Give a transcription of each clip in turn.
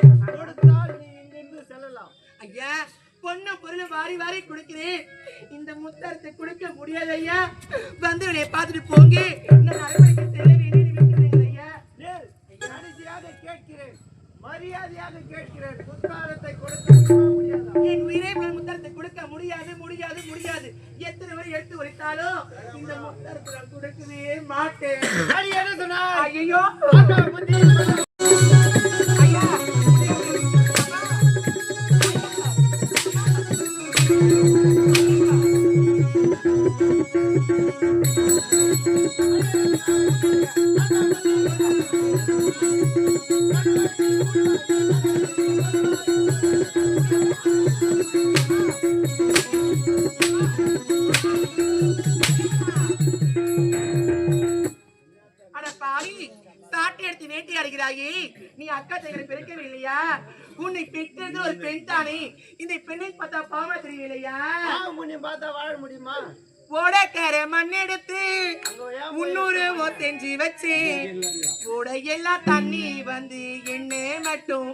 கொடுத்தால் நீ இங்கிருந்து செல்லலாம். ஐயா பொண்ணு பொருள் வாரி வாரி கொடுக்கிறேன். இந்த முத்தரத்தை கொடுக்க முடியாது ஐயா. வந்து என்னை பார்த்துட்டு போங்க. நான் அரண்மனைக்கு செல்ல விட்டுறீங்க ஐயா? கடைசியாக கேட்கிறேன். மரியாதையாக கேட்கிறேன். முத்தாரத்தை கொடுக்க என் உயிரே முத்தரத்தை கொடுக்க முடியாது முடியாது முடியாது. எத்தனை வரை எடுத்து உரைத்தாலும் இந்த முத்தரத்தை நான் கொடுக்கவே மாட்டேன். ஐயா வேட்டையாடுகிறாயே நீ அக்கா தங்களை பிறக்கவே இல்லையா? உன்னை பெற்றது ஒரு பெண் தானே. இந்த பெண்ணை பார்த்தா பாவமா தெரியலையா உன்னை பார்த்தா வாழ முடியுமா? ஓடக்கர மண்ணெடுத்து முன்னூறு ஒத்தஞ்சு வச்சு. ஓட எல்லாம் தண்ணி வந்து என்ன மட்டும்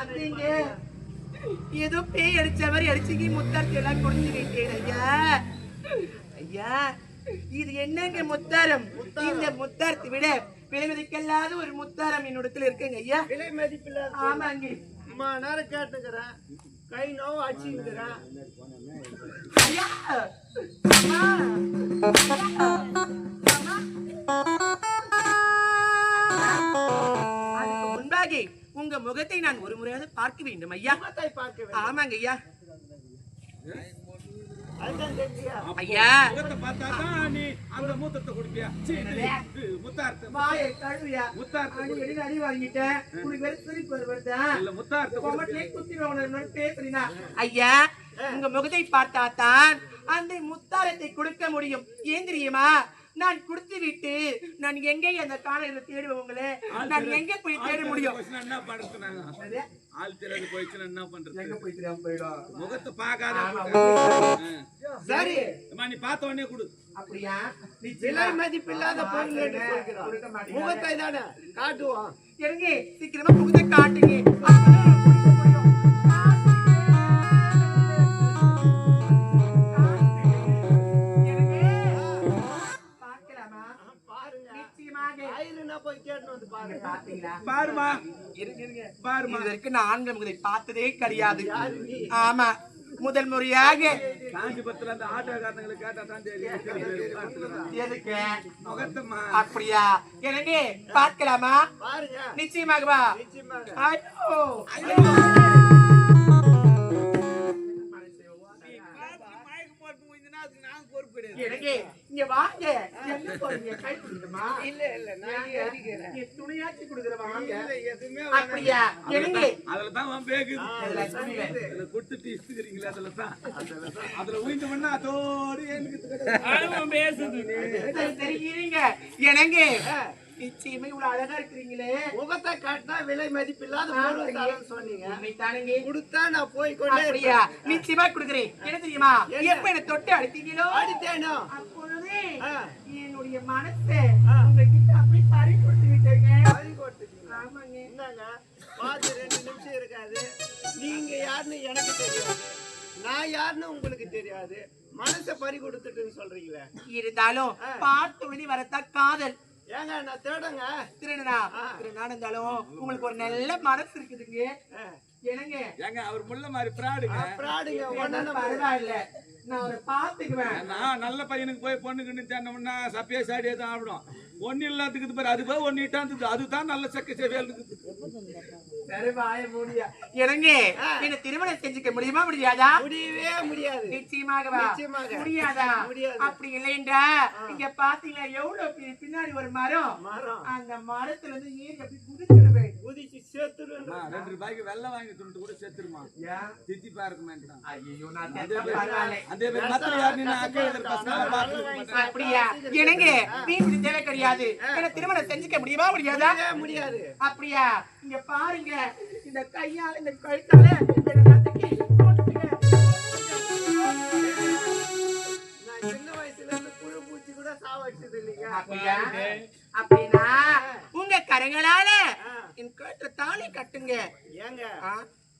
பார்த்தீங்க ஏதோ பேய் அடிச்ச மாதிரி அடிச்சுக்கி முத்தாரத்தை எல்லாம் கொடுத்து விட்டேன் ஐயா. ஐயா இது என்னங்க முத்தாரம்? இந்த முத்தாரத்தை விட விளைவதற்கல்லாத ஒரு முத்தாரம் என்னிடத்துல இருக்குங்க ஐயா. விலை மதிப்பில்லாத ஆமாங்க. அம்மா நேரம் கேட்டுக்கிறேன். கை நோவு அடிச்சுக்கிறேன் ஐயா. அதுக்கு முன்பாக உங்க முகத்தை நான் ஒரு முறையாவது பார்க்க வேண்டும் ஐயா. முகத்தை பார்க்க வேண்டும். ஆமாங்க ஐயா. ஐயா. உங்க முகத்தை பார்த்தா தான் அந்த முத்தாரத்தை கொடுக்க முடியும். ஏன் தெரியுமா? நான் கொடுத்து விட்டு நான் எங்கே அந்த காணல தேடுவேன் உங்களே? நான் எங்க போய் தேட முடியும்? என்ன பண்றது ஆள் தெரியாது போயிடுச்சுன்னா என்ன பண்றது? எங்க போய் தெரியாம போயிடும் முகத்தை பார்க்காத ஆமா, ஆ. சரி. அம்மா, நீ பார்த்த உடனே கொடு. அப்படியா? விலை பொருள் என்று கொடுக்க சொல்கிறான் மாட்டீங்க. முகத்தை தானே காட்டுவான் இருங்க சீக்கிரமா முகத்தை காட்டுங்க. இருங்க, இருங்க. பாருமா இது வரைக்கும் நான் ஆண்கள் முகத்தை பார்த்ததே கிடையாது. ஆமா முதல் முறையாக. காஞ்சிபுரத்துல அந்த ஆட்டோக்காரங்களை கேட்டா தான் தெரியும். எதுக்கு அப்படியா? எனக்கு பார்க்கலாமா? நிச்சயமாகவா? நிச்சயமாக. ஐயோ. எனக்கு இங்க வாங்க. எங்க போறீங்க கை கொடுக்கணுமா இல்ல இல்ல நான் அடிக்கிறேன். நீ துணியாச்சி கொடுக்குற வாங்க. எதுவுமே அப்படியா? எனக்கு அதுல தான் இதுல துணிவேன். அதுல அதுல தான் அதுல உயிந்து பண்ணா அதோடு சரி இருங்க எனக்கு நிச்சயமா இவ்வளவு அழகா இருக்கிறீங்களே. முகத்தை காட்டினா விலை மதிப்பில்லாத பொருள் தரேன்னு சொன்னீங்க. உண்மைதானங்க. கொடுத்தா நான் போய் கொண்டே அப்படியா? நிச்சயமா கொடுக்குறேன். என்ன தெரியுமா? எப்ப என்ன தொட்டு அடித்தீங்களோ? அடித்தேனோ? அப்பொழுது என்னுடைய மனசை உங்ககிட்ட அப்படி பறி கொடுத்து விட்டேங்க. பறி கொடுத்துட்டீங்க. ஆமாங்க பார்த்து ரெண்டு நிமிஷம் இருக்காது. நீங்க யாருன்னு எனக்கு தெரியாது. நான் யாருன்னு உங்களுக்கு தெரியாது. மனசை பறி கொடுத்துட்டுன்னு சொல்றீங்களே. இருந்தாலும் பார்த்த உடனே வரத்தா காதல். ஏங்க நான் தேடுங்க திருடனா திருடனா இருந்தாலும் உங்களுக்கு ஒரு நல்ல மனசு இருக்குதுங்க. என்னங்க? ஏங்க அவர் முள்ள மாதிரி பிராடுங்க. பிராடுங்க. ஒண்ணும் பரவாயில்ல. நான் அவரை பாத்துக்குவேன் நான் நல்ல பையனுக்கு போய் பொண்ணுக்கு தேனோம்னா சப்பையா சாடியே தான் ஆகணும். ஒன்னு இல்லாததுக்கு பாரு அது போய் ஒன்னு இட்டாந்து அதுதான் நல்ல சக்க செவியல் சரி வாய முடியா. என்னங்க என்ன திருமணம் செஞ்சுக்க முடியுமா முடியாதா? முடியவே முடியாது. நிச்சயமாகவா? நிச்சயமாக. முடியாதா? முடியாது. அப்படி இங்க பாத்தீங்களா எவ்வளவு பி- பின்னாடி ஒரு மரம்? மரம். அந்த மரத்துல இருந்து ஏறி அப்படி குதிச்சிடுவேன் குதிச்சு சேர்த்துருவேன் ரெண்டு ரூபாய்க்கு வெள்ளம் வாங்கி துண்டு கூட செத்துருமா தித்தி பார்க்க ஐயோ நான் செத்தா பரவாயில்ல. அதே மாதிரி மத்த யார் அப்படியா எனக்கு வீட்டுக்கு தேவை கிடையாது என்ன திருமணம் செஞ்சுக்க முடியுமா முடியாதா? முடியாது. அப்படியா? இங்க பாருங்க. இந்த கையால இந்த கழுத்தால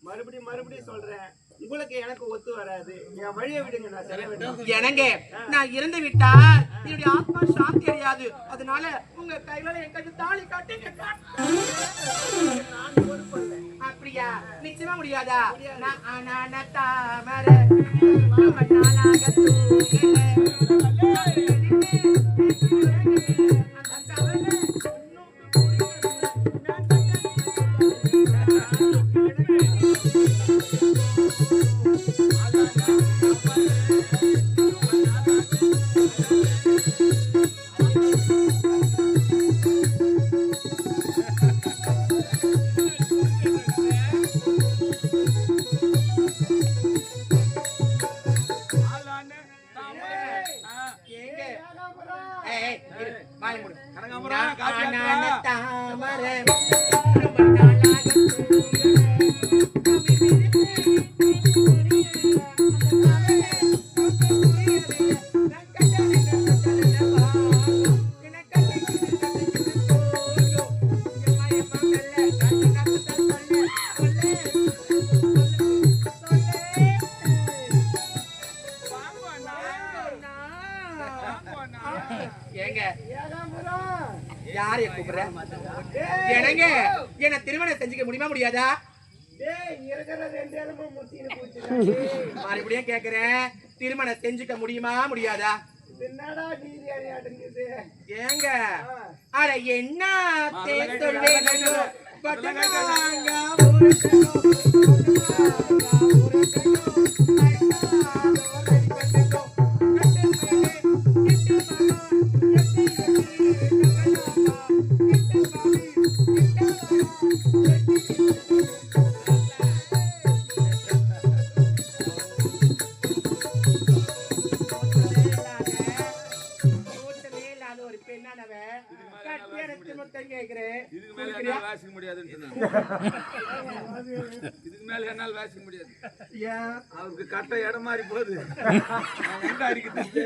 மறுபடியும் மறுபடியும் சொல்றேன். உங்களுக்கு எனக்கு ஒத்து வராது. என் வழியை விடுங்க நான் செல்ல எனங்க நான் இறந்து விட்டால் என்னுடைய ஆத்மா சாந்தி அடையாது. அதனால உங்க கையில என் கைக்கு தாலி கட்டுங்க அப்படியா? நிச்சயமா முடியாதா? நான் தாமரை. நாளாக கேக்குறேன் திருமணம் செஞ்சுக்க முடியுமா முடியாதா? என்னடா நீதி அடையாட்டுங்குது ஏங்க அட என்ன சொல்வேனோ இதுக்கு மேல என்னால வாசிக்க முடியாது. ஏன்? அவருக்கு கட்ட இடம் மாறி போகுது. எங்க அடிக்கிறது.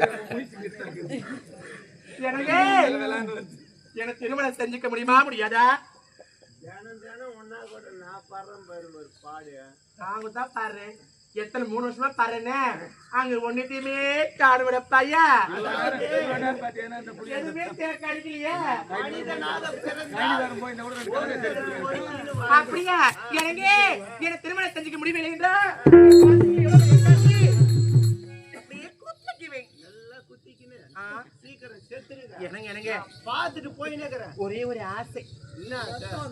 எனக்கு. எனக்கு திருமணம் செஞ்சுக்க முடியுமா? முடியாதா? தினம் தினம் ஒன்னா கூட நான் படுறேன் பாரு பாடு. நாங்க தான் பாரு எத்தனை மூணு வருஷமா பாருன்னு அங்க ஒண்ணுத்தையுமே காடுபட பையா எதுவுமே அப்படியா? எனக்கு எனக்கு திருமணம் செஞ்சுக்க முடியவில்லை என்றா? என்னங்க என்னங்க? பார்த்துட்டு போயினுக்கிறேன் ஒரே ஒரு ஆசை?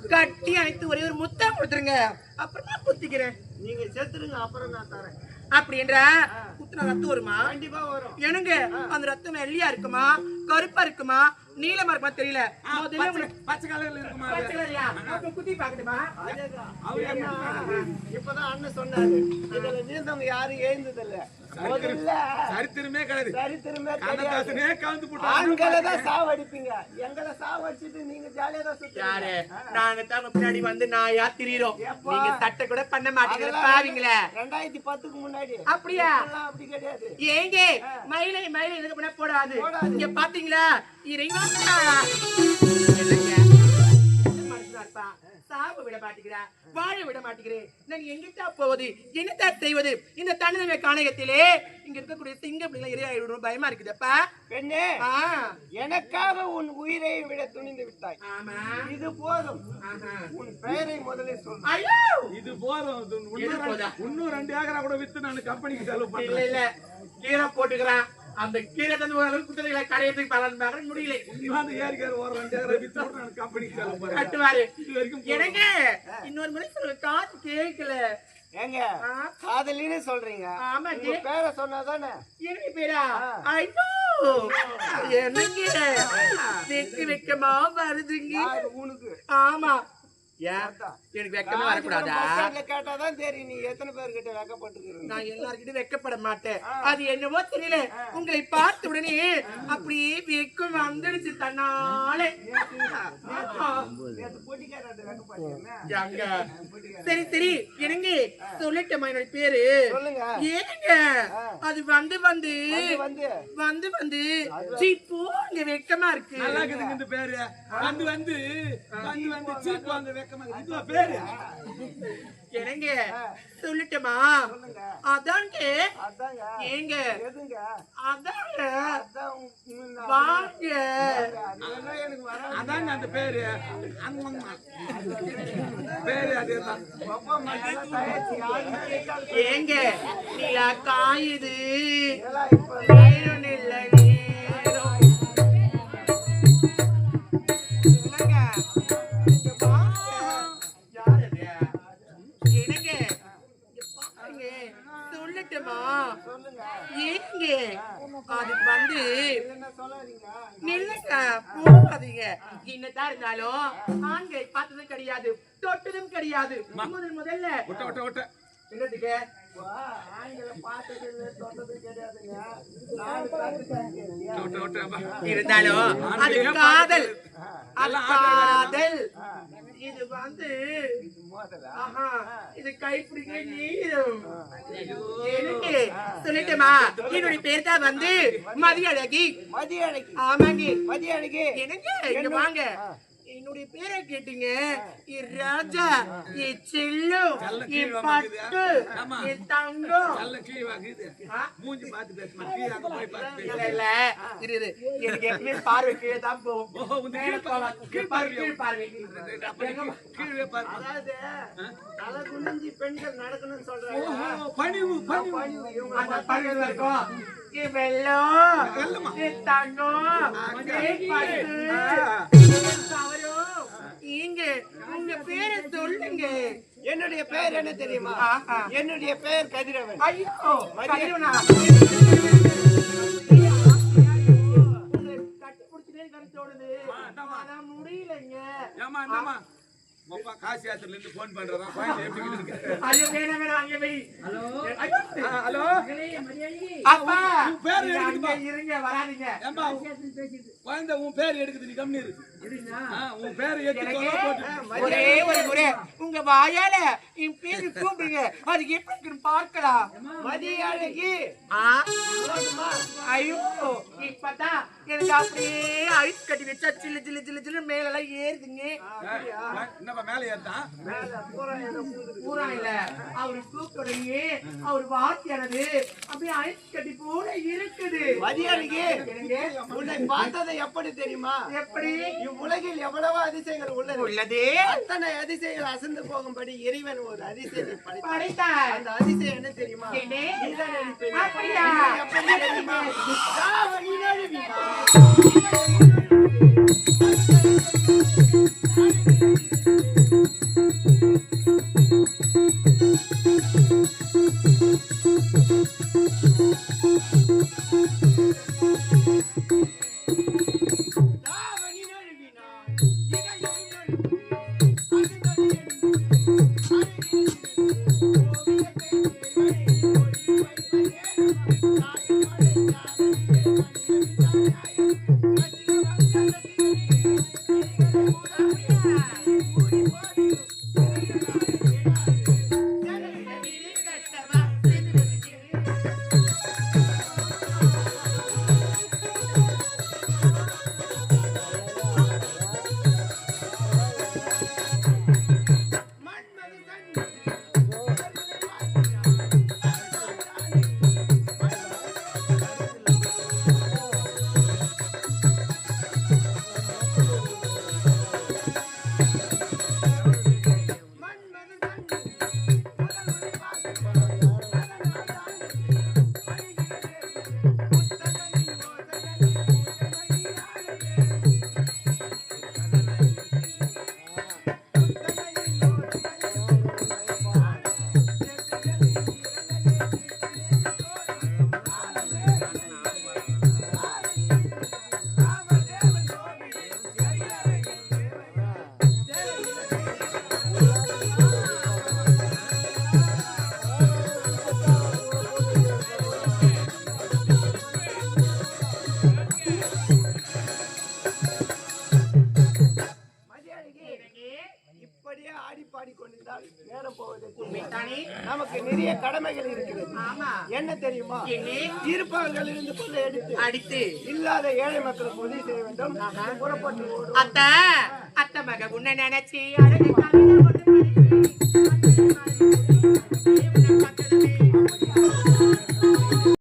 கட்டி அணைத்து ஒரே ஒரு முத்தம் கொடுத்துருங்க. அப்புறம் நான் குத்திக்கிறேன். நீங்க செத்துருங்க அப்புறம் நான் தரேன். அப்படின்ற குத்துன ரத்தம் வருமா? கண்டிப்பா வரும். எனக்கு அந்த ரத்தம் வெள்ளையா இருக்குமா? கருப்பா இருக்குமா? நீளமா இருக்குமா தெரியல. முதல்ல பச்சை- கலர்ல இருக்குமா குத்தி பாக்கட்டுமா? இப்பதான் அண்ணன் சொன்னாரு. இதுல நீந்தவங்க யாரும் எழுந்ததில்ல முதல்ல சரித்திரமே கிடையாது. சரித்திரமே கண்ணதாசனே கலந்து போட்டாங்க ஆண்களை தான் சாவடிப்பீங்க. எங்களை சாவடிச்சிட்டு நீங்க ஜாலியா தான் யாரு? சுத்துறீங்க நாங்க தான் உங்க பின்னாடி வந்து நாயா திரியிறோம் எப்பா? நீங்க சட்டை கூட பண்ண மாட்டீங்க. பாவீங்களே. ரெண்டாயிரத்தி பத்துக்கு முன்னாடி. அப்படியா? அப்படி கிடையாது. ஏங்க மயிலை மயிலை எதுக்கு பண்ண போடாது. இங்க பாத்தீங்களா? இறைவா. என்னங்க? சாவ விட மாட்டேங்கிறா வாழ விட மாட்டேங்கிறேன் நான் எங்கிட்டா போவது என்னத்தான் செய்வது? இந்த தன்னமை காணகத்திலே இங்க இருக்கக்கூடிய சிங்க பிள்ளைங்க இரையாயிடும் பயமா இருக்குதப்பா பெண்ணே எனக்காக உன் உயிரை விட துணிந்து விட்டாய். ஆமா. இது போதும். உன் பெயரை முதலில் சொல். ஐயோ! இது போதும். இன்னும்? ரெண்டு- ஏக்கரா கூட வித்து நான் கம்பெனிக்கு செலவு இல்ல பண்றேன். இல்ல கீரை போட்டுக்கிறான். அந்த கீரை தந்து ஓரளவுக்கு குதிரைகளை கடையத்துக்கு பலன் பார்க்க முடியல. இன்னும் ஏரிக்கார கட்டுவாரு. எனக்கு இன்னொரு முறை சொல்ல காது கேட்கல. ஏங்க காதலின்னு சொல்றீங்க. ஆமாங்க. உங்க பேரை சொன்னாதானே? எனக்கு பேரா? ஐயோ! எனக்கு வெக்க வெக்கமா வருதுங்க. உனக்கு ஆமா. ஏன்? எனக்கு வெக்கமா வரக்கூடாதா? பஸ்டாண்ட்ல கேட்டாதான் தெரியும். நீ எத்தனை பேர்கிட்ட வெக்கப்பட்டுக்கிறீங்க நான் எல்லார்கிட்டயும் வெக்கப்பட மாட்டேன். அது என்னவோ தெரியல. உங்களை பார்த்த உடனே அப்படியே வெக்கம் வந்துடுச்சு தன்னாலே. ஏங்க? சரி சரி. என்னங்க? சொல்லட்டமா என்னோட பேரு? சொல்லுங்க. ஏங்க? அது வந்து வந்து. வந்து வந்து. வந்து சீ, போங்க வெக்கமா இருக்கு. நல்லா இருக்குதுங்க இந்த பேரு. வந்து வந்து. வந்து வந்து. சீப்பு வாங்க வைக்கமா என்னங்க? சொல்லட்டுமா? அதாங்க. அதாங்க. ஏங்க? எதுங்க? அதாங்க. வாங்க. அதாங்க. அந்த பேரு. பேரு அதேதான். ஏங்க நிலா காயுது? நேரம் இல்ல ஏங்க? அது வந்து நில்லுங்க போகாதீங்க. என்னதான் இருந்தாலும் ஆண்களை பார்த்ததும் கிடையாது தொட்டதும் கிடையாது. முதல் முதல்ல. என்னதுக்கு. இருந்தாலும் அது காதல். அது காதல். இது வந்து இது கைப்பிடிக்க நீரும். எனக்கு சொல்லட்டுமா? என்னுடைய பேர் தான் வந்து மதிய அழகி மதிய அணைக்கு ஆமாங்க. மதிய அணைக்கு எனக்கு இங்க வாங்க. என்னுடைய பேரை கேட்டீங்க? என் ராஜா என் செல்லம் என் பட்டு. என் தங்கம்? மூஞ்சி பார்த்து எனக்கு எப்பவுமே பார்வை கீழே தான் போகும். அதாவது தலை குனிஞ்சு பெண்கள் நடக்கணும்னு சொல்றாங்க. பணிவு பணிவு. அந்த பகுதியில் இருக்கும் வெள்ளம் தங்கம் பட்டு இங்க உங்க பேரை சொல்லுங்க. என்னுடைய பெயர் என்ன தெரியுமா. என்னுடைய பெயர் கதிரவன். ஐயோ கதிரவனா? முடியலைங்க. ஏமா என்னம்மா மொப்பா காசி யாத்திரையில இருந்து போன் பண்றதா குழந்தை எப்படி இருக்கு ஐயோ வேணாம் வேணாம் அங்கே வை ஆ, ஹலோ? அப்பா! உன் பேர் நீங்க எடுக்குதுப்பா. அங்கே இருங்க வராதீங்க. ஏம்பா குழந்தை உன் பேர் எடுக்குது நீ கம்மி இருக்கு ஆ, உன் பேர் எடுத்து எனக்கு? தொலை போட்டு. ஒரே ஒரு முறை. உங்க வாயால என் பேரு கூப்பிடுங்க. அது எப்படி இருக்குன்னு பார்க்கலாம். மதிய அழகி ஆ, போதுமா? ஐயோ இப்பதான் எனக்கு அப்படியே ஐஸ் கட்டி வச்சா சில்லு சில்லு சில்லு சில்லு மேல எல்லாம் ஏறுதுங்க என்னப்பா மேலே ஏத்தான் மேல பூரா இல்ல. அவரு கூப்பிடுறீங்க. அவர் வாத்தியானது அப்படியே ஐஸ் கட்டி போல இருக்குது. மதிய அழகி எனக்கு உன்னை பார்த்ததை எப்படி தெரியுமா? எப்படி? இவ்வுலகில் எவ்வளவு அதிசயங்கள் உள்ளது. உள்ளது. அத்தனை அதிசயங்கள் அசந்து போகும்படி இறைவன் ஒரு அதிசயத்தை படைத்தான். அந்த அதிசயம் என்ன தெரியுமா. அப்படியா? எப்படி தெரியுமா? தாவணி நழுவினா. இருப்பவர்கள் இருந்து கொள்ள எடுத்து அடித்து. இல்லாத ஏழை மக்களுக்கு உதவி செய்ய வேண்டும். புறப்பட்டு. அத்த அத்த மக உன்னை நினைச்சு அழகு